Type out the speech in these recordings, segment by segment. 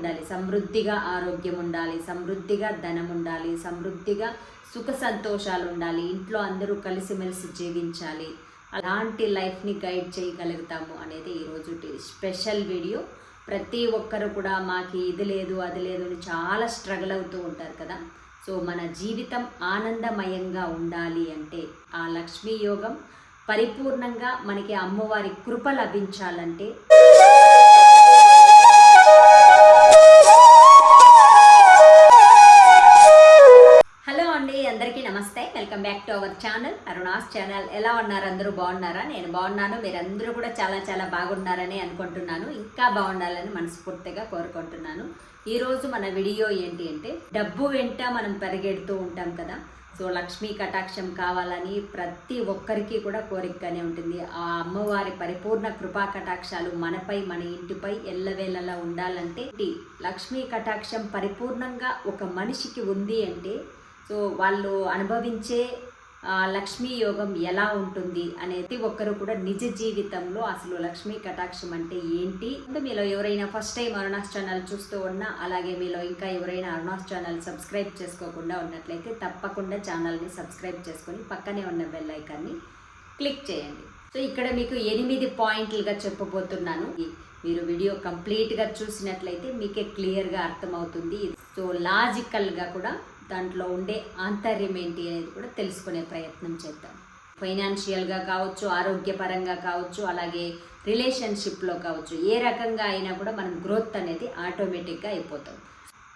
ఉండాలి. సమృద్ధిగా ఆరోగ్యం ఉండాలి సమృద్ధిగా ధనం ఉండాలి సమృద్ధిగా సుఖ సంతోషాలు ఉండాలి ఇంట్లో అందరూ కలిసిమెలిసి జీవించాలి. అలాంటి లైఫ్ని గైడ్ చేయగలుగుతాము అనేది ఈరోజు స్పెషల్ వీడియో. ప్రతి ఒక్కరు కూడా మాకు ఇది లేదు అది లేదు అని చాలా స్ట్రగుల్ అవుతూ ఉంటారు కదా. సో మన జీవితం ఆనందమయంగా ఉండాలి అంటే ఆ లక్ష్మీ యోగం పరిపూర్ణంగా మనకి అమ్మవారి కృప లభించాలంటే welcome back to our channel. Aruna's channel. ఎలా ఉన్నారు? అందరూ బాగున్నారా? నేను బాగున్నాను. మీరందరూ కూడా చాలా చాలా బాగున్నారని అనుకుంటున్నాను. ఇంకా బాగుండాలని మనస్ఫూర్తిగా కోరుకుంటున్నాను. ఈరోజు మన వీడియో ఏంటి అంటే డబ్బు వెంట మనం పరిగెడుతూ ఉంటాం కదా. సో లక్ష్మీ కటాక్షం కావాలని ప్రతి ఒక్కరికి కూడా కోరికగానే ఉంటుంది. ఆ అమ్మవారి పరిపూర్ణ కృపా కటాక్షాలు మనపై మన ఇంటిపై ఎల్లవేళలా ఉండాలంటే లక్ష్మీ కటాక్షం పరిపూర్ణంగా ఒక మనిషికి ఉంది అంటే సో వాళ్ళు అనుభవించే లక్ష్మీ యోగం ఎలా ఉంటుంది అనేది ఒక్కరు కూడా నిజ జీవితంలో అసలు లక్ష్మీ కటాక్షం అంటే ఏంటి? అంటే మీలో ఎవరైనా ఫస్ట్ టైం అరుణాస్ ఛానల్ చూస్తూ ఉన్నా అలాగే మీలో ఇంకా ఎవరైనా అరుణాస్ ఛానల్ సబ్స్క్రైబ్ చేసుకోకుండా ఉన్నట్లయితే తప్పకుండా ఛానల్ని సబ్స్క్రైబ్ చేసుకొని పక్కనే ఉన్న బెల్ ఐకాన్ని క్లిక్ చేయండి. సో ఇక్కడ మీకు ఎనిమిది పాయింట్లుగా చెప్పబోతున్నాను. మీరు వీడియో కంప్లీట్గా చూసినట్లయితే మీకే క్లియర్గా అర్థమవుతుంది. సో లాజికల్గా కూడా దాంట్లో ఉండే ఆంతర్యం ఏంటి అనేది కూడా తెలుసుకునే ప్రయత్నం చేద్దాం. ఫైనాన్షియల్గా కావచ్చు ఆరోగ్యపరంగా కావచ్చు అలాగే రిలేషన్షిప్లో కావచ్చు ఏ రకంగా అయినా కూడా మనం గ్రోత్ అనేది ఆటోమేటిక్గా అయిపోతాం.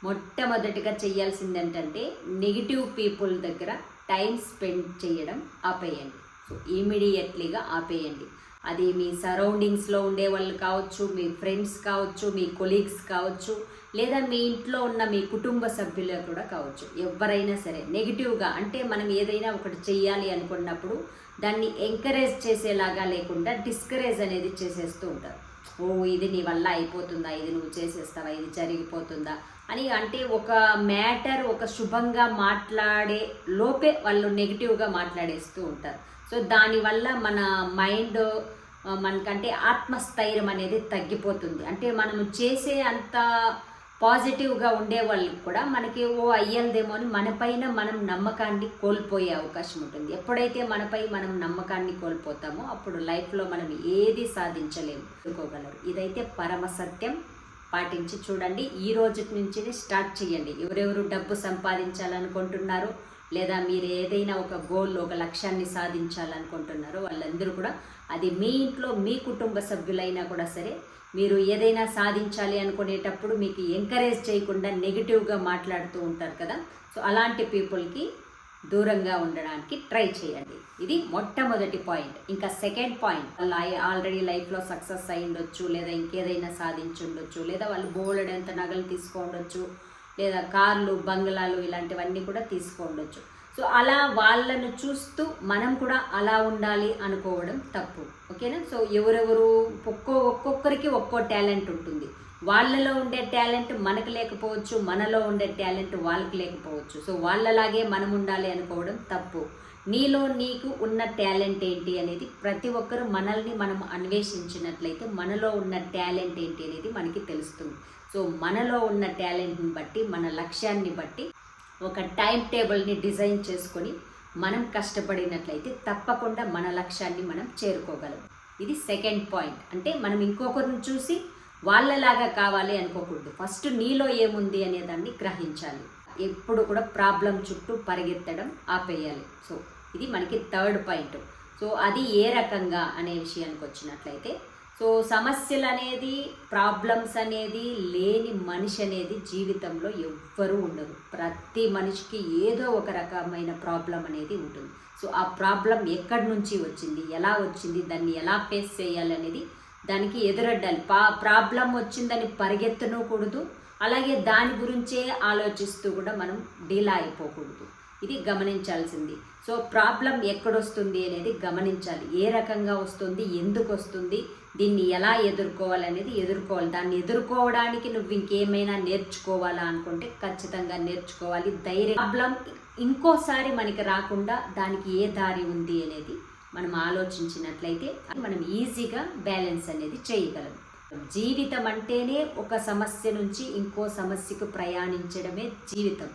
మొట్టమొదటిగా చేయాల్సింది ఏంటంటే నెగిటివ్ పీపుల్ దగ్గర టైం స్పెండ్ చేయడం ఆపేయండి. సో ఇమీడియట్లీగా ఆపేయండి. అది మీ సరౌండింగ్స్లో ఉండే వాళ్ళు కావచ్చు మీ ఫ్రెండ్స్ కావచ్చు మీ కొలీగ్స్ కావచ్చు లేదా మీ ఇంట్లో ఉన్న మీ కుటుంబ సభ్యులు కూడా కావచ్చు. ఎవరైనా సరే నెగిటివ్గా అంటే మనం ఏదైనా ఒకటి చేయాలి అనుకున్నప్పుడు దాన్ని ఎంకరేజ్ చేసేలాగా లేకుండా డిస్కరేజ్ అనేది చేసేస్తూ ఉంటారు. ఓ ఇది నీ వల్ల అయిపోతుందా? ఇది నువ్వు చేసేస్తావా? ఇది జరిగిపోతుందా? అని అంటే ఒక మ్యాటర్ ఒక శుభంగా మాట్లాడే లోపే వాళ్ళు నెగిటివ్గా మాట్లాడేస్తూ ఉంటారు. సో దానివల్ల మన మైండ్ మనకంటే ఆత్మస్థైర్యం అనేది తగ్గిపోతుంది. అంటే మనం చేసే అంత పాజిటివ్గా ఉండే వాళ్ళకి కూడా మనకి ఓ అయ్యలదేమో అని మనపైన మనం నమ్మకాన్ని కోల్పోయే అవకాశం ఉంటుంది. ఎప్పుడైతే మనపై మనం నమ్మకాన్ని కోల్పోతామో అప్పుడు లైఫ్లో మనం ఏది సాధించలేము. అనుకోగలరు ఇదైతే పరమ సత్యం. పాటించి చూడండి. ఈ రోజు నుంచి స్టార్ట్ చేయండి. ఎవరెవరు డబ్బు సంపాదించాలనుకుంటున్నారో లేదా మీరు ఏదైనా ఒక గోల్ ఒక లక్ష్యాన్ని సాధించాలనుకుంటున్నారో వాళ్ళందరూ కూడా అది మీ ఇంట్లో మీ కుటుంబ సభ్యులైనా కూడా సరే మీరు ఏదైనా సాధించాలి అనుకునేటప్పుడు మీకు ఎంకరేజ్ చేయకుండా నెగిటివ్గా మాట్లాడుతూ ఉంటారు కదా. సో అలాంటి పీపుల్కి దూరంగా ఉండడానికి ట్రై చేయండి. ఇది మొట్టమొదటి పాయింట్ ఇంకా సెకండ్ పాయింట్ వాళ్ళు ఆల్రెడీ లైఫ్లో సక్సెస్ అయి ఉండొచ్చు లేదా ఇంకేదైనా సాధించి ఉండొచ్చు లేదా వాళ్ళు బోలెడ్ ఎంత నగలు తీసుకోండొచ్చు లేదా కార్లు బంగ్లాలు ఇలాంటివన్నీ కూడా తీసుకోండొచ్చు సో అలా వాళ్ళను చూస్తూ మనం కూడా అలా ఉండాలి అనుకోవడం తప్పు. ఓకేనా? సో ఎవరెవరు ఒక్కో ఒక్కొక్కరికి ఒక్కో టాలెంట్ ఉంటుంది. వాళ్ళలో ఉండే టాలెంట్ మనకు లేకపోవచ్చు మనలో ఉండే టాలెంట్ వాళ్ళకి లేకపోవచ్చు. సో వాళ్ళలాగే మనం ఉండాలి అనుకోవడం తప్పు. నీలో నీకు ఉన్న టాలెంట్ ఏంటి అనేది ప్రతి ఒక్కరు మనల్ని మనం అన్వేషించినట్లయితే మనలో ఉన్న టాలెంట్ ఏంటి అనేది మనకి తెలుస్తుంది. సో మనలో ఉన్న టాలెంట్ని బట్టి మన లక్ష్యాన్ని బట్టి ఒక టైం టేబుల్ని డిజైన్ చేసుకొని మనం కష్టపడినట్లయితే తప్పకుండా మన లక్ష్యాన్ని మనం చేరుకోగలం. ఇది సెకండ్ పాయింట్. అంటే మనం ఇంకొకరిని చూసి వాళ్ళలాగా కావాలి అనుకోకూడదు. ఫస్ట్ నీలో ఏముంది అనే దాన్ని గ్రహించాలి. ఎప్పుడు కూడా ప్రాబ్లం చుట్టూ పరిగెత్తడం ఆపేయాలి. సో ఇది మనకి థర్డ్ పాయింట్. సో అది ఏ రకంగా అనే విషయానికి వచ్చినట్లయితే సో సమస్యలు అనేది ప్రాబ్లమ్స్ అనేది లేని మనిషి అనేది జీవితంలో ఎవ్వరూ ఉండరు. ప్రతి మనిషికి ఏదో ఒక రకమైన ప్రాబ్లం అనేది ఉంటుంది. సో ఆ ప్రాబ్లం ఎక్కడి నుంచి వచ్చింది ఎలా వచ్చింది దాన్ని ఎలా ఫేస్ చేయాలనేది దానికి ఎదురడ్డాలి. పా ప్రాబ్లం వచ్చిందని పరిగెత్తనకూడదు. అలాగే దాని గురించే ఆలోచిస్తూ కూడా మనం డీలా అయిపోకూడదు. ఇది గమనించాల్సింది. సో ప్రాబ్లం ఎక్కడొస్తుంది అనేది గమనించాలి. ఏ రకంగా వస్తుంది? ఎందుకు వస్తుంది? దీన్ని ఎలా ఎదుర్కోవాలనేది ఎదుర్కోవాలి. దాన్ని ఎదుర్కోవడానికి నువ్వు ఇంకేమైనా నేర్చుకోవాలా అనుకుంటే ఖచ్చితంగా నేర్చుకోవాలి. ధైర్యం. ప్రాబ్లం ఇంకోసారి మనకి రాకుండా దానికి ఏ దారి ఉంది అనేది మనం ఆలోచించినట్లయితే మనం ఈజీగా బ్యాలెన్స్ అనేది చేయగలం. జీవితం అంటేనే ఒక సమస్య నుంచి ఇంకో సమస్యకు ప్రయాణించడమే జీవితం.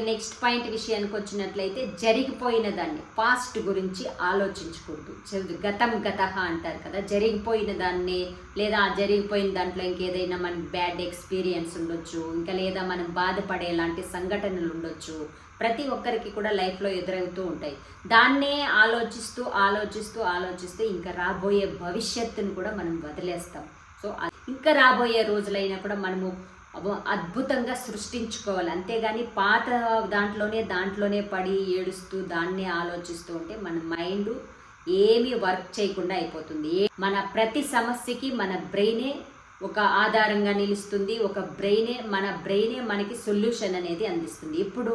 నెక్స్ట్ పాయింట్ విషయానికి వచ్చినట్లయితే జరిగిపోయిన దాన్ని పాస్ట్ గురించి ఆలోచించకూడదు. చ- గతం గత అంటారు కదా జరిగిపోయిన దాన్ని లేదా ఆ జరిగిపోయిన దాంట్లో ఇంకేదైనా మనకి బ్యాడ్ ఎక్స్పీరియన్స్ ఉండొచ్చు ఇంకా లేదా మనం బాధపడేలాంటి సంఘటనలు ఉండొచ్చు. ప్రతి ఒక్కరికి కూడా లైఫ్లో ఎదురవుతూ ఉంటాయి. దాన్నే ఆలోచిస్తూ ఆలోచిస్తూ ఆలోచిస్తూ ఇంకా రాబోయే భవిష్యత్తును కూడా మనం వదిలేస్తాం. సో ఇంకా రాబోయే రోజులైనా కూడా మనము అద్భుతంగా సృష్టించుకోవాలి. అంతేగాని పాత దాంట్లోనే దాంట్లోనే పడి ఏడుస్తూ దాన్నే ఆలోచిస్తూ ఉంటే మన మైండ్ ఏమీ వర్క్ చేయకుండా అయిపోతుంది. మన ప్రతి సమస్యకి మన బ్రెయినే ఒక ఆధారంగా నిలుస్తుంది. ఒక బ్రెయినే మన బ్రెయినే మనకి సొల్యూషన్ అనేది అందిస్తుంది. ఇప్పుడు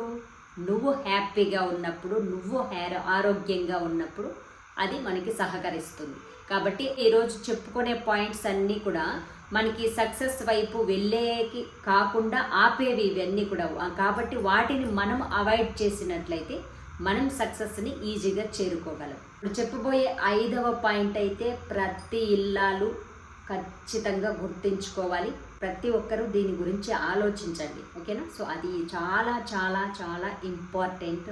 నువ్వు హ్యాపీగా ఉన్నప్పుడు నువ్వు హ్యార ఆరోగ్యంగా ఉన్నప్పుడు అది మనకి సహకరిస్తుంది. కాబట్టి ఈరోజు చెప్పుకునే పాయింట్స్ అన్నీ కూడా మనకి సక్సెస్ వైపు వెళ్ళేకి కాకుండా ఆపేవి ఇవన్నీ కూడా. కాబట్టి వాటిని మనం అవాయిడ్ చేసినట్లయితే మనం సక్సెస్ని ఈజీగా చేరుకోగలం. ఇప్పుడు చెప్పబోయే ఐదవ పాయింట్ అయితే ప్రతి ఇల్లాలు ఖచ్చితంగా గుర్తుంచుకోవాలి. ప్రతి ఒక్కరూ దీని గురించి ఆలోచించండి. ఓకేనా సో అది చాలా చాలా చాలా ఇంపార్టెంట్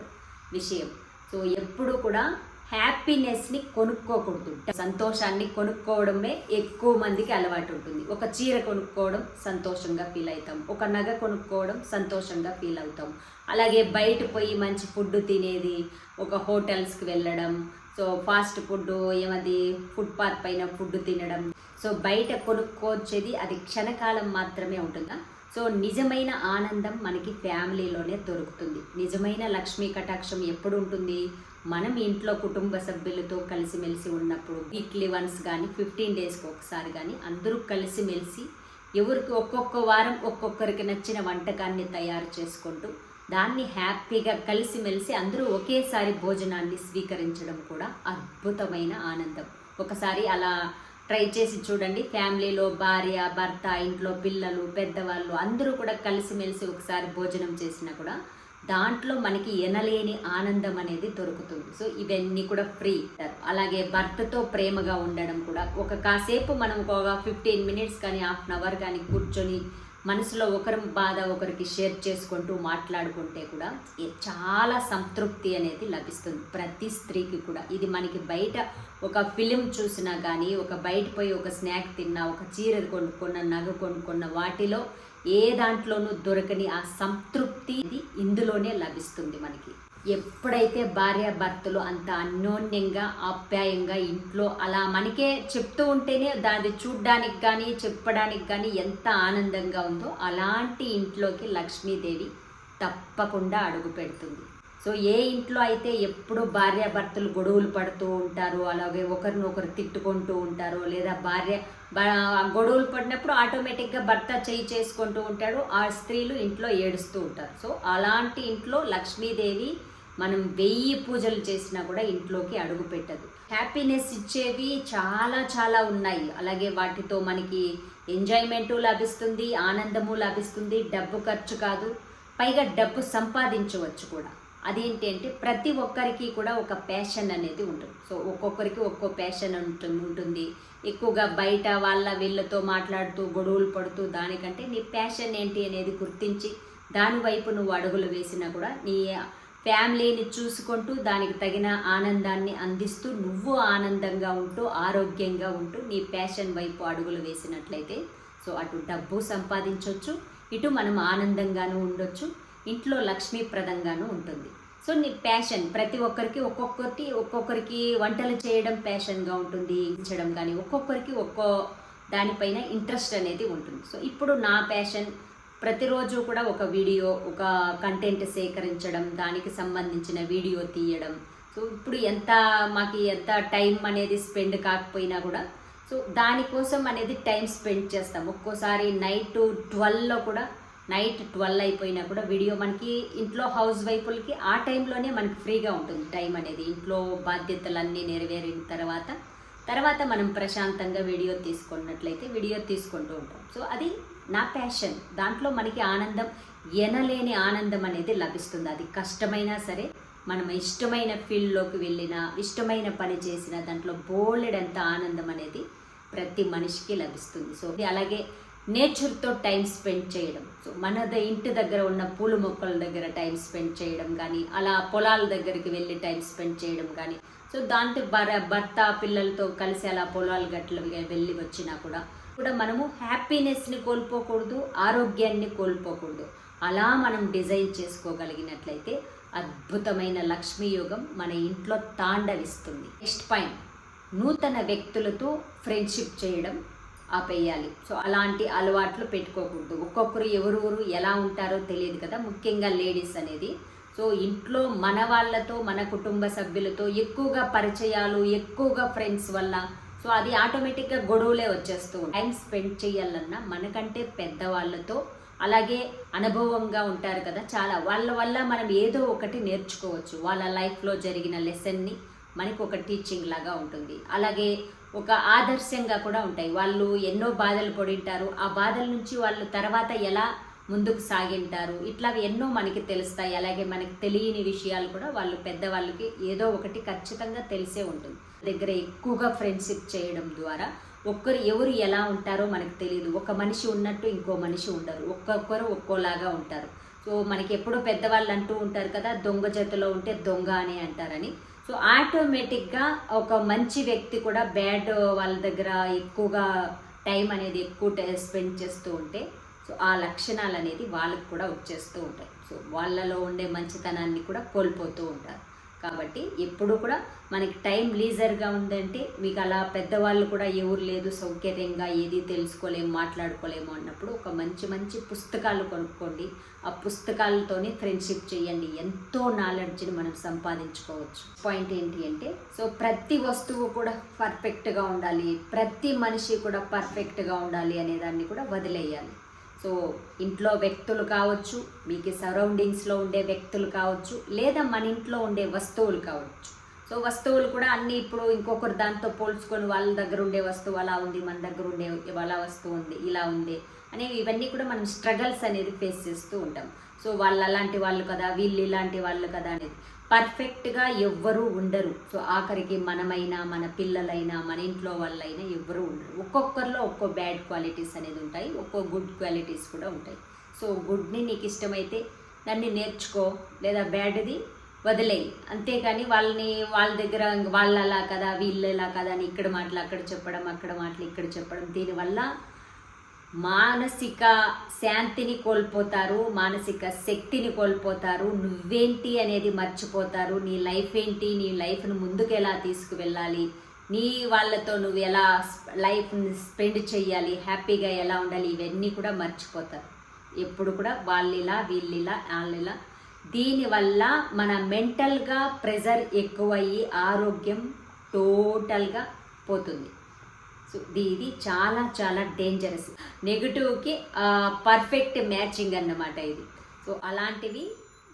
విషయం. సో ఎప్పుడు కూడా హ్యాపీనెస్ని కొనుక్కోకూడదు. సంతోషాన్ని కొనుక్కోవడమే ఎక్కువ మందికి అలవాటు ఉంటుంది. ఒక చీర కొనుక్కోవడం సంతోషంగా ఫీల్ అవుతాం. ఒక నగ కొనుక్కోవడం సంతోషంగా ఫీల్ అవుతాం. అలాగే బయట పోయి మంచి ఫుడ్ తినేది ఒక హోటల్స్కి వెళ్ళడం సో ఫాస్ట్ ఫుడ్ ఏమది ఫుట్పాత్ పైన ఫుడ్ తినడం. సో బయట కొనుక్కోవచ్చేది అది క్షణకాలం మాత్రమే ఉంటుందా. సో నిజమైన ఆనందం మనకి ఫ్యామిలీలోనే దొరుకుతుంది. నిజమైన లక్ష్మీ కటాక్షం ఎప్పుడు ఉంటుంది? మనం ఇంట్లో కుటుంబ సభ్యులతో కలిసిమెలిసి ఉన్నప్పుడు వీక్లీ వన్స్ కానీ ఫిఫ్టీన్ డేస్కి ఒకసారి కానీ అందరూ కలిసిమెలిసి ఎవరికి ఒక్కొక్క వారం ఒక్కొక్కరికి నచ్చిన వంటకాన్ని తయారు చేసుకుంటూ దాన్ని హ్యాపీగా కలిసిమెలిసి అందరూ ఒకేసారి భోజనాన్ని స్వీకరించడం కూడా అద్భుతమైన ఆనందం. ఒకసారి అలా ట్రై చేసి చూడండి. ఫ్యామిలీలో భార్య భర్త ఇంట్లో పిల్లలు పెద్దవాళ్ళు అందరూ కూడా కలిసిమెలిసి ఒకసారి భోజనం చేసినా కూడా దాంట్లో మనకి ఎనలేని ఆనందం అనేది దొరుకుతుంది. సో ఇవన్నీ కూడా ఫ్రీ. అలాగే భర్తతో ప్రేమగా ఉండడం కూడా. ఒక కాసేపు మనం ఒక ఫిఫ్టీన్ మినిట్స్ కానీ హాఫ్ అన్ అవర్ కానీ కూర్చొని మనసులో ఒకరి బాధ ఒకరికి షేర్ చేసుకుంటూ మాట్లాడుకుంటే కూడా చాలా సంతృప్తి అనేది లభిస్తుంది ప్రతి స్త్రీకి కూడా. ఇది మనకి బయట ఒక ఫిలిం చూసినా కానీ ఒక బయట పోయి ఒక స్నాక్ తిన్నా ఒక చీర కొనుక్కున్న నగ కొనుక్కున్న వాటిలో ఏ దాంట్లోనూ దొరకని ఆ సంతృప్తి ఇది ఇందులోనే లభిస్తుంది మనకి. ఎప్పుడైతే భార్య భర్తలు అంత అన్యోన్యంగా ఆప్యాయంగా ఇంట్లో అలా మనకే చెప్తూ ఉంటేనే దాన్ని చూడ్డానికి కానీ చెప్పడానికి కానీ ఎంత ఆనందంగా ఉందో అలాంటి ఇంట్లోకి లక్ష్మీదేవి తప్పకుండా అడుగు పెడుతుంది. సో ఏ ఇంట్లో అయితే ఎప్పుడు భార్యాభర్తలు గొడవలు పడుతూ ఉంటారు అలాగే ఒకరినొకరు తిట్టుకుంటూ ఉంటారు లేదా భార్య గొడవలు పడినప్పుడు ఆటోమేటిక్గా భర్త చేయి చేసుకుంటూ ఉంటాడు ఆ స్త్రీలు ఇంట్లో ఏడుస్తూ ఉంటారు. సో అలాంటి ఇంట్లో లక్ష్మీదేవి మనం వెయ్యి పూజలు చేసినా కూడా ఇంట్లోకి అడుగు పెట్టదు. హ్యాపీనెస్ ఇచ్చేవి చాలా చాలా ఉన్నాయి. అలాగే వాటితో మనకి ఎంజాయ్మెంటు లభిస్తుంది ఆనందము లభిస్తుంది డబ్బు ఖర్చు కాదు పైగా డబ్బు సంపాదించవచ్చు కూడా. అదేంటి అంటే ప్రతి ఒక్కరికి కూడా ఒక ప్యాషన్ అనేది ఉంటుంది. సో ఒక్కొక్కరికి ఒక్కో ప్యాషన్ ఉంటుంది ఉంటుంది. ఎక్కువగా బయట వాళ్ళ వీళ్ళతో మాట్లాడుతూ గొడవలు పడుతూ దానికంటే నీ ప్యాషన్ ఏంటి అనేది గుర్తించి దాని వైపు నువ్వు అడుగులు వేసినా కూడా నీ ఫ్యామిలీని చూసుకుంటూ దానికి తగిన ఆనందాన్ని అందిస్తూ నువ్వు ఆనందంగా ఉంటూ ఆరోగ్యంగా ఉంటూ నీ ప్యాషన్ వైపు అడుగులు వేసినట్లయితే సో అటు డబ్బు సంపాదించవచ్చు ఇటు మనం ఆనందంగాను ఉండొచ్చు ఇంట్లో లక్ష్మీప్రదంగాను ఉంటుంది. సో నీ ప్యాషన్ ప్రతి ఒక్కరికి ఒక్కొక్కటి ఒక్కొక్కరికి వంటలు చేయడం ప్యాషన్గా ఉంటుంది ఇచ్చడం కానీ ఒక్కొక్కరికి ఒక్కో దానిపైన ఇంట్రెస్ట్ అనేది ఉంటుంది. సో ఇప్పుడు నా ప్యాషన్ ప్రతిరోజు కూడా ఒక వీడియో ఒక కంటెంట్ సేకరించడం దానికి సంబంధించిన వీడియో తీయడం. సో ఇప్పుడు ఎంత మాకు ఎంత టైం అనేది స్పెండ్ కాకపోయినా కూడా సో దానికోసం అనేది టైం స్పెండ్ చేస్తాం. ఒక్కోసారి నైట్ ట్వెల్వ్లో కూడా నైట్ ట్వెల్వ్ అయిపోయినా కూడా వీడియో మనకి ఇంట్లో హౌస్ వైపులకి ఆ టైంలోనే మనకి ఫ్రీగా ఉంటుంది. టైం అనేది ఇంట్లో బాధ్యతలన్నీ నెరవేరిన తర్వాత తర్వాత మనం ప్రశాంతంగా వీడియో తీసుకున్నట్లయితే వీడియో తీసుకుంటూ ఉంటాం. సో అది నా ప్యాషన్. దాంట్లో మనకి ఆనందం ఎనలేని ఆనందం అనేది లభిస్తుంది. అది కష్టమైనా సరే మనం ఇష్టమైన ఫీల్డ్లోకి వెళ్ళిన ఇష్టమైన పని చేసిన దాంట్లో బోలెడంత ఆనందం అనేది ప్రతి మనిషికి లభిస్తుంది. సో అలాగే నేచర్తో టైం స్పెండ్ చేయడం. సో మన ఇంటి దగ్గర ఉన్న పూల మొక్కల దగ్గర టైం స్పెండ్ చేయడం కానీ అలా పొలాల దగ్గరికి వెళ్ళి టైం స్పెండ్ చేయడం కానీ సో దాంతో భర భర్త పిల్లలతో కలిసి అలా పొలాల గట్ల వెళ్ళి వచ్చినా కూడా కూడా మనము హ్యాపీనెస్ని కోల్పోకూడదు ఆరోగ్యాన్ని కోల్పోకూడదు. అలా మనం డిజైన్ చేసుకోగలిగినట్లయితే అద్భుతమైన లక్ష్మీ యోగం మన ఇంట్లో తాండవిస్తుంది. నెక్స్ట్ పాయింట్ నూతన వ్యక్తులతో ఫ్రెండ్షిప్ చేయడం. ఆపేయాలి. సో అలాంటి అలవాట్లు పెట్టుకోకూడదు. ఒక్కొక్కరు ఎవరెవరు ఎలా ఉంటారో తెలియదు కదా. ముఖ్యంగా లేడీస్ అనేది. సో ఇంట్లో మన వాళ్ళతో మన కుటుంబ సభ్యులతో ఎక్కువగా పరిచయాలు ఎక్కువగా ఫ్రెండ్స్ వల్ల సో అది ఆటోమేటిక్గా గొడవలే వచ్చేస్తూ టైం స్పెండ్ చేయాలన్నా మనకంటే పెద్దవాళ్ళతో అలాగే అనుభవంగా ఉంటారు కదా. చాలా వాళ్ళ వల్ల మనం ఏదో ఒకటి నేర్చుకోవచ్చు. వాళ్ళ లైఫ్లో జరిగిన లెసన్ని మనకు ఒక టీచింగ్ లాగా ఉంటుంది. అలాగే ఒక ఆదర్శంగా కూడా ఉంటాయి. వాళ్ళు ఎన్నో బాధలు పడింటారు. ఆ బాధల నుంచి వాళ్ళు తర్వాత ఎలా ముందుకు సాగింటారు? ఇట్లా ఎన్నో మనకి తెలుస్తాయి. అలాగే మనకి తెలియని విషయాలు కూడా వాళ్ళు పెద్దవాళ్ళకి ఏదో ఒకటి ఖచ్చితంగా తెలిసే ఉంటుంది. దగ్గర ఎక్కువగా ఫ్రెండ్షిప్ చేయడం ద్వారా ఒక్కరు ఎవరు ఎలా ఉంటారో మనకు తెలియదు ఒక మనిషి ఉన్నట్టు ఇంకో మనిషి ఉండరు. ఒక్కొక్కరు ఒక్కోలాగా ఉంటారు. సో మనకి ఎప్పుడూ పెద్దవాళ్ళు అంటూ ఉంటారు కదా దొంగ జతలో ఉంటే దొంగ అని అంటారని. సో ఆటోమేటిక్గా ఒక మంచి వ్యక్తి కూడా బ్యాడ్ వాళ్ళ దగ్గర ఎక్కువగా టైం అనేది ఎక్కువ స్పెండ్ చేస్తూ ఉంటే సో ఆ లక్షణాలు అనేది వాళ్ళకు కూడా వచ్చేస్తూ ఉంటాయి. సో వాళ్ళలో ఉండే మంచితనాన్ని కూడా కోల్పోతూ ఉంటారు. కాబట్టి ఎప్పుడు కూడా మనకి టైం లీజర్గా ఉందంటే మీకు అలా పెద్దవాళ్ళు కూడా ఎవరు లేదు సౌకర్యంగా ఏది తెలుసుకోలేము మాట్లాడుకోలేము అన్నప్పుడు ఒక మంచి మంచి పుస్తకాలు కొనుక్కోండి. ఆ పుస్తకాలతోనే ఫ్రెండ్షిప్ చేయండి. ఎంతో నాలెడ్జ్ని మనం సంపాదించుకోవచ్చు. పాయింట్ ఏంటి అంటే సో ప్రతి వస్తువు కూడా పర్ఫెక్ట్గా ఉండాలి. ప్రతి మనిషి కూడా పర్ఫెక్ట్గా ఉండాలి అనే దాన్ని కూడా వదిలేయాలి. సో ఇంట్లో వ్యక్తులు కావచ్చు మీకు సరౌండింగ్స్లో ఉండే వ్యక్తులు కావచ్చు లేదా మన ఇంట్లో ఉండే వస్తువులు కావచ్చు. సో వస్తువులు కూడా అన్నీ ఇప్పుడు ఇంకొకరు దాంతో పోల్చుకొని వాళ్ళ దగ్గర ఉండే వస్తువు అలా ఉంది మన దగ్గర ఉండే అలా వస్తువు ఉంది ఇలా ఉంది అనేవి ఇవన్నీ కూడా మనం స్ట్రగల్స్ అనేది ఫేస్ చేస్తూ ఉంటాం. సో వాళ్ళు అలాంటి వాళ్ళు కదా వీళ్ళు ఇలాంటి వాళ్ళు కదా అనేది. పర్ఫెక్ట్గా ఎవ్వరూ ఉండరు. సో ఆఖరికి మనమైనా మన పిల్లలైనా మన ఇంట్లో వాళ్ళైనా ఎవ్వరూ ఉండరు. ఒక్కొక్కరిలో ఒక్కో బ్యాడ్ క్వాలిటీస్ అనేది ఉంటాయి ఒక్కో గుడ్ క్వాలిటీస్ కూడా ఉంటాయి. సో గుడ్ని నీకు ఇష్టమైతే దాన్ని నేర్చుకో లేదా బ్యాడ్ది వదిలేయి. అంతేకాని వాళ్ళని వాళ్ళ దగ్గర వాళ్ళు అలా కదా వీళ్ళు ఇలా కదా అని ఇక్కడ మాటలు అక్కడ చెప్పడం అక్కడ మాటలు ఇక్కడ చెప్పడం దీనివల్ల మానసిక శాంతిని కోల్పోతారు మానసిక శక్తిని కోల్పోతారు నువ్వేంటి అనేది మర్చిపోతారు నీ లైఫ్ ఏంటి నీ లైఫ్ను ముందుకు ఎలా తీసుకువెళ్ళాలి నీ వాళ్ళతో నువ్వు ఎలా లైఫ్ని స్పెండ్ చేయాలి హ్యాపీగా ఎలా ఉండాలి ఇవన్నీ కూడా మర్చిపోతారు. ఎప్పుడు కూడా వాళ్ళిలా వీళ్ళిలా వాళ్ళిలా. దీనివల్ల మన మెంటల్గా ప్రెజర్ ఎక్కువయ్యి ఆరోగ్యం టోటల్గా పోతుంది. సో ఇది చాలా చాలా డేంజరస్ నెగిటివ్కి పర్ఫెక్ట్ మ్యాచింగ్ అన్నమాట ఇది. సో అలాంటివి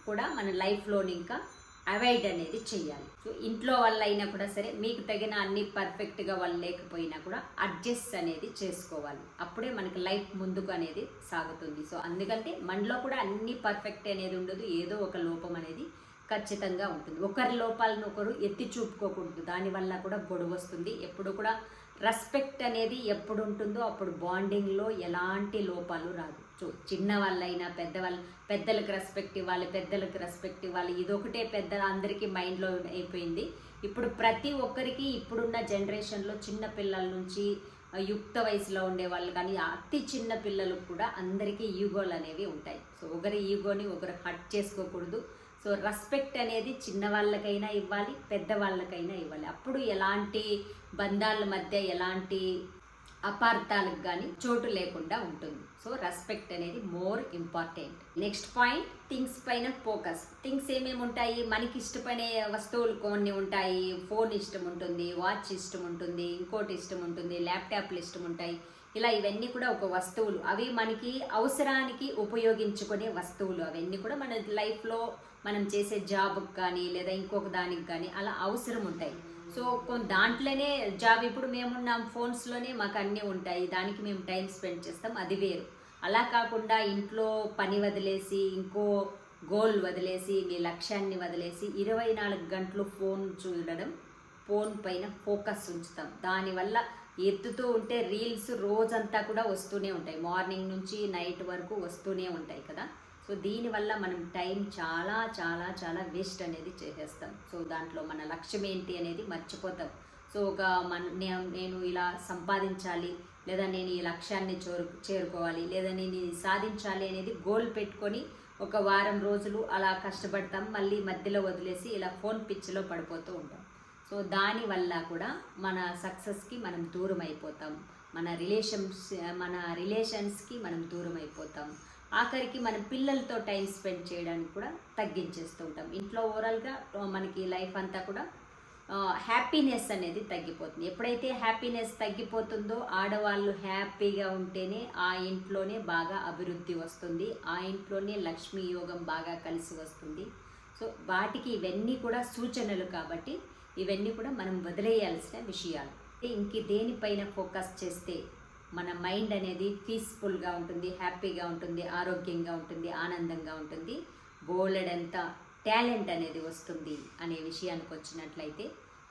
కూడా మన లైఫ్లోని ఇంకా అవాయిడ్ అనేది చేయాలి సో ఇంట్లో వల్ల అయినా కూడా సరే మీకు తగిన అన్ని పర్ఫెక్ట్గా వాళ్ళు లేకపోయినా కూడా అడ్జస్ట్ అనేది చేసుకోవాలి. అప్పుడే మనకి లైఫ్ ముందుకు అనేది సాగుతుంది. సో అందుకంటే మనలో కూడా అన్ని పర్ఫెక్ట్ అనేది ఉండదు. ఏదో ఒక లోపం అనేది ఖచ్చితంగా ఉంటుంది. ఒకరి లోపాలను ఒకరు ఎత్తి చూపుకోకూడదు. దానివల్ల కూడా గొడవ వస్తుంది. ఎప్పుడు కూడా రెస్పెక్ట్ అనేది ఎప్పుడు ఉంటుందో అప్పుడు బాండింగ్లో ఎలాంటి లోపాలు రాదు. చూ చిన్న వాళ్ళైనా పెద్దవాళ్ళు పెద్దలకు రెస్పెక్ట్ ఇవ్వాలి పెద్దలకు రెస్పెక్ట్ ఇవ్వాలి ఇదొకటే పెద్ద అందరికీ మైండ్లో అయిపోయింది. ఇప్పుడు ప్రతి ఒక్కరికి ఇప్పుడున్న జనరేషన్లో చిన్న పిల్లల నుంచి యుక్త వయసులో ఉండే వాళ్ళు కానీ అతి చిన్న పిల్లలకు కూడా అందరికీ ఈగోలు అనేవి ఉంటాయి. సో ఒకరి ఈగోని ఒకరు హట్ చేసుకోకూడదు. సో రెస్పెక్ట్ అనేది చిన్నవాళ్ళకైనా ఇవ్వాలి పెద్దవాళ్ళకైనా ఇవ్వాలి. అప్పుడు ఎలాంటి బంధాల మధ్య ఎలాంటి అపార్థాలకు కానీ చోటు లేకుండా ఉంటుంది. సో రెస్పెక్ట్ అనేది more important next point things పైన ఫోకస్ థింగ్స్ ఏమేమి ఉంటాయి? మనకి ఇష్టపడే వస్తువులు కొన్ని ఉంటాయి. ఫోన్ ఇష్టం ఉంటుంది వాచ్ ఇష్టం ఉంటుంది ఇంకోటి ఇష్టం ఉంటుంది ల్యాప్టాప్లు ఇష్టం ఉంటాయి. ఇలా ఇవన్నీ కూడా ఒక వస్తువులు. అవి మనకి అవసరానికి ఉపయోగించుకునే వస్తువులు. అవన్నీ కూడా మన లైఫ్లో మనం చేసే జాబ్కి కానీ లేదా ఇంకొక దానికి కానీ అలా అవసరం ఉంటాయి. సో కొన్ని దాంట్లోనే జాబ్ ఇప్పుడు మేమున్నాం ఫోన్స్లోనే మాకు అన్నీ ఉంటాయి. దానికి మేము టైం స్పెండ్ చేస్తాం. అది వేరు. అలా కాకుండా ఇంట్లో పని వదిలేసి ఇంకో గోల్ వదిలేసి మీ లక్ష్యాన్ని వదిలేసి ఇరవై నాలుగు గంటలు ఫోన్ చూడడం ఫోన్ పైన ఫోకస్ ఉంచుతాం. దానివల్ల ఎత్తుతూ ఉంటే రీల్స్ రోజంతా కూడా వస్తూనే ఉంటాయి. మార్నింగ్ నుంచి నైట్ వరకు వస్తూనే ఉంటాయి కదా. సో దీనివల్ల మనం టైం చాలా చాలా చాలా వేస్ట్ అనేది చేసేస్తాం. సో దాంట్లో మన లక్ష్యం ఏంటి అనేది మర్చిపోతాం. సో ఒక మన నేను ఇలా సంపాదించాలి లేదా నేను ఈ లక్ష్యాన్ని చేరు చేరుకోవాలి లేదా నేను ఇది సాధించాలి అనేది గోల్ పెట్టుకొని ఒక వారం రోజులు అలా కష్టపడతాం. మళ్ళీ మధ్యలో వదిలేసి ఇలా ఫోన్ పిచ్చిలో పడిపోతూ ఉంటాం. సో దానివల్ల కూడా మన సక్సెస్కి మనం దూరం అయిపోతాం మన రిలేషన్స్ మన రిలేషన్స్కి మనం దూరం అయిపోతాం ఆఖరికి మన పిల్లలతో టైం స్పెండ్ చేయడానికి కూడా తగ్గించేస్తూ ఉంటాం. ఇంట్లో ఓవరాల్గా మనకి లైఫ్ అంతా కూడా హ్యాపీనెస్ అనేది తగ్గిపోతుంది. ఎప్పుడైతే హ్యాపీనెస్ తగ్గిపోతుందో ఆడవాళ్ళు హ్యాపీగా ఉంటేనే ఆ ఇంట్లోనే బాగా అభివృద్ధి వస్తుంది. ఆ ఇంట్లోనే లక్ష్మీ యోగం బాగా కలిసి వస్తుంది. సో వాటికి ఇవన్నీ కూడా సూచనలు కాబట్టి ఇవన్నీ కూడా మనం వదిలేయాల్సిన విషయాలు. ఇంక దేనిపైన ఫోకస్ చేస్తే మన మైండ్ అనేది పీస్ఫుల్గా ఉంటుంది హ్యాపీగా ఉంటుంది ఆరోగ్యంగా ఉంటుంది ఆనందంగా ఉంటుంది బోలెడంత టాలెంట్ అనేది వస్తుంది అనే విషయానికి వచ్చినట్లయితే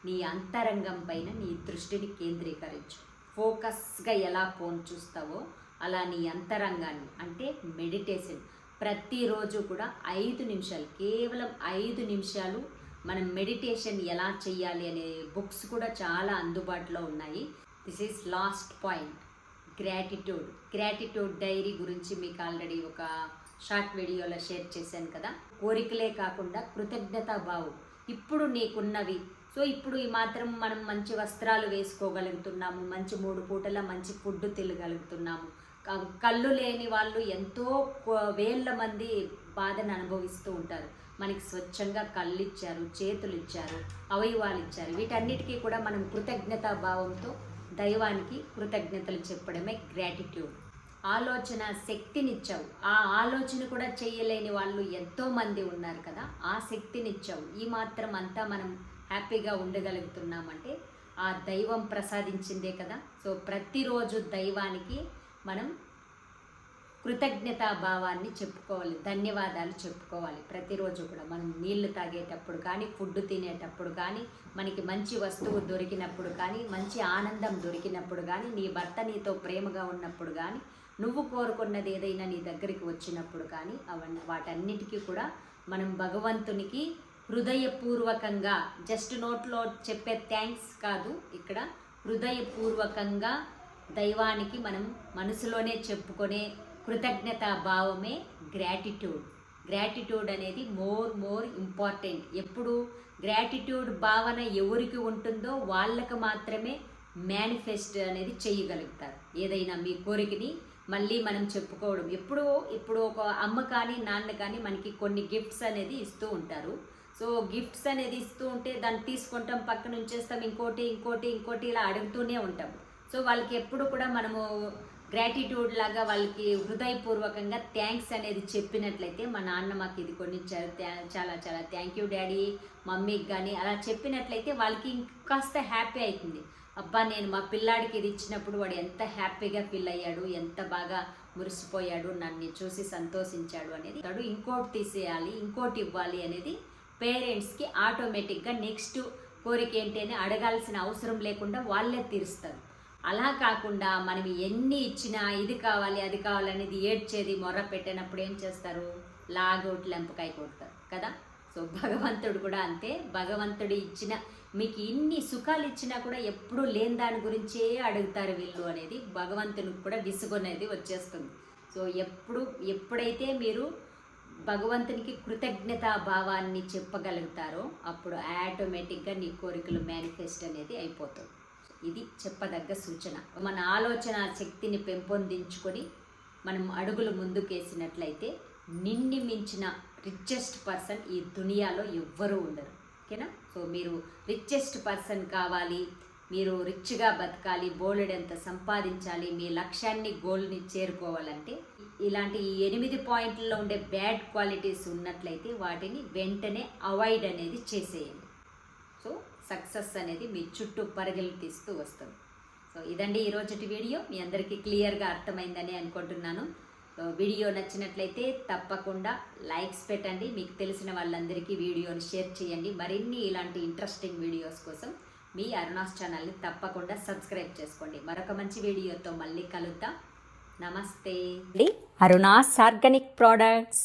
నీ అంతరంగం పైన నీ దృష్టిని కేంద్రీకరించు. ఫోకస్గా ఎలా ఫోన్ చూస్తావో అలా నీ అంతరంగాన్ని అంటే మెడిటేషన్ ప్రతిరోజు కూడా ఐదు నిమిషాలు కేవలం ఐదు నిమిషాలు మనం మెడిటేషన్ ఎలా చేయాలి అనే బుక్స్ కూడా చాలా అందుబాటులో ఉన్నాయి. This is last point gratitude gratitude diary గురించి మీకు ఆల్రెడీ ఒక షార్ట్ వీడియోలో షేర్ చేశాను కదా. కోరికలే కాకుండా కృతజ్ఞతా భావం. ఇప్పుడు నీకున్నవి. సో ఇప్పుడు ఈ మాత్రం మనం మంచి వస్త్రాలు వేసుకోగలుగుతున్నాము. మంచి మూడు పూటల మంచి ఫుడ్ తినగలుగుతున్నాము. కళ్ళు లేని వాళ్ళు ఎంతో వేల మంది బాధను అనుభవిస్తూ ఉంటారు. మనకి స్వచ్ఛంగా కళ్ళు ఇచ్చారు చేతులు ఇచ్చారు అవయవాలు ఇచ్చారు వీటన్నిటికీ కూడా మనం కృతజ్ఞతా భావంతో దైవానికి కృతజ్ఞతలు చెప్పడమే గ్రాటిట్యూడ్ ఆలోచన శక్తినిచ్చావు. ఆ ఆలోచన కూడా చేయలేని వాళ్ళు ఎంతోమంది ఉన్నారు కదా ఆ శక్తినిచ్చావు. ఈ మాత్రం అంతా మనం హ్యాపీగా ఉండగలుగుతున్నామంటే ఆ దైవం ప్రసాదించిందే కదా. సో ప్రతిరోజు దైవానికి మనం కృతజ్ఞతా భావాన్ని చెప్పుకోవాలి ధన్యవాదాలు చెప్పుకోవాలి. ప్రతిరోజు కూడా మనం నీళ్ళు తాగేటప్పుడు కానీ ఫుడ్ తినేటప్పుడు కానీ మనకి మంచి వస్తువు దొరికినప్పుడు కానీ మంచి ఆనందం దొరికినప్పుడు కానీ నీ భర్త నీతో ప్రేమగా ఉన్నప్పుడు కానీ నువ్వు కోరుకున్నది ఏదైనా నీ దగ్గరికి వచ్చినప్పుడు కానీ అవన్నీ వాటన్నిటికీ కూడా మనం భగవంతునికి హృదయపూర్వకంగా జస్ట్ నోట్లో చెప్పే థ్యాంక్స్ కాదు ఇక్కడ హృదయపూర్వకంగా దైవానికి మనం మనసులోనే చెప్పుకునే కృతజ్ఞతా భావమే గ్రాటిట్యూడ్ గ్రాటిట్యూడ్ అనేది మోర్ మోర్ ఇంపార్టెంట్ ఎప్పుడు గ్రాటిట్యూడ్ భావన ఎవరికి ఉంటుందో వాళ్ళకు మాత్రమే మేనిఫెస్ట్ అనేది చేయగలుగుతారు. ఏదైనా మీ కోరికని మళ్ళీ మనం చెప్పుకోవడం. ఎప్పుడు ఇప్పుడు ఒక అమ్మ కానీ నాన్న కానీ మనకి కొన్ని గిఫ్ట్స్ అనేది ఇస్తూ ఉంటారు. సో గిఫ్ట్స్ అనేది ఇస్తూ ఉంటే దాన్ని తీసుకుంటాం పక్కన ఉంచేస్తాం ఇంకోటి ఇంకోటి ఇంకోటి ఇలా అడుగుతూనే ఉంటాం సో వాళ్ళకి ఎప్పుడు కూడా మనము గ్రాటిట్యూడ్ లాగా వాళ్ళకి హృదయపూర్వకంగా థ్యాంక్స్ అనేది చెప్పినట్లయితే మా నాన్న మాకు ఇది కొనిచ్చారు. చాలా చాలా థ్యాంక్ యూ డాడీ మమ్మీకి కానీ అలా చెప్పినట్లయితే వాళ్ళకి ఇంకాస్త హ్యాపీ అవుతుంది అబ్బా నేను మా పిల్లాడికి ఇది ఇచ్చినప్పుడు వాడు ఎంత హ్యాపీగా ఫీల్ అయ్యాడు ఎంత బాగా మురిసిపోయాడు నన్ను చూసి సంతోషించాడు అనేది వాడు ఇంకోటి తీసేయాలి ఇంకోటి ఇవ్వాలి అనేది పేరెంట్స్కి ఆటోమేటిక్గా నెక్స్ట్ కోరిక ఏంటి అని అడగాల్సిన అవసరం లేకుండా వాళ్ళే తీరుస్తారు. అలా కాకుండా మనం ఎన్ని ఇచ్చినా ఇది కావాలి అది కావాలనేది ఏడ్చేది మొర్ర పెట్టినప్పుడు ఏం చేస్తారు? లాగౌట్ లెంపకాయ కొడతారు కదా? సో భగవంతుడు కూడా అంతే. భగవంతుడు ఇచ్చిన మీకు ఇన్ని సుఖాలు ఇచ్చినా కూడా ఎప్పుడూ లేని దాని గురించే అడుగుతారు వీళ్ళు అనేది. భగవంతునికి కూడా విసుగునేది వచ్చేస్తుంది. సో ఎప్పుడు ఎప్పుడైతే మీరు భగవంతునికి కృతజ్ఞతా భావాన్ని చెప్పగలుగుతారో అప్పుడు ఆటోమేటిక్గా నీ కోరికలు మేనిఫెస్ట్ అనేది అయిపోతుంది ఇది చెప్పదగ్గ సూచన. మన ఆలోచన శక్తిని పెంపొందించుకొని మనం అడుగులు ముందుకేసినట్లయితే నిన్ని మించిన రిచెస్ట్ పర్సన్ ఈ దునియాలో ఎవ్వరూ ఉండరు. ఓకేనా? సో మీరు రిచెస్ట్ పర్సన్ కావాలి మీరు రిచ్గా బతకాలి బోలెడంత సంపాదించాలి మీ లక్ష్యాన్ని గోల్ని చేరుకోవాలంటే ఇలాంటి ఈ ఎనిమిది పాయింట్లలో ఉండే బ్యాడ్ క్వాలిటీస్ ఉన్నట్లయితే వాటిని వెంటనే అవాయిడ్ అనేది చేసేయండి. సక్సెస్ అనేది మీ చుట్టూ పరుగులు తీస్తూ వస్తుంది. సో ఇదండి ఈరోజుటి వీడియో. మీ అందరికీ క్లియర్గా అర్థమైందని అనుకుంటున్నాను. సో వీడియో నచ్చినట్లయితే తప్పకుండా లైక్స్ పెట్టండి. మీకు తెలిసిన వాళ్ళందరికీ వీడియోని షేర్ చేయండి. మరిన్ని ఇలాంటి ఇంట్రెస్టింగ్ వీడియోస్ కోసం మీ అరుణాస్ ఛానల్ని తప్పకుండా సబ్స్క్రైబ్ చేసుకోండి. మరొక మంచి వీడియోతో మళ్ళీ కలుద్దాం. నమస్తే. Aruna's organic products.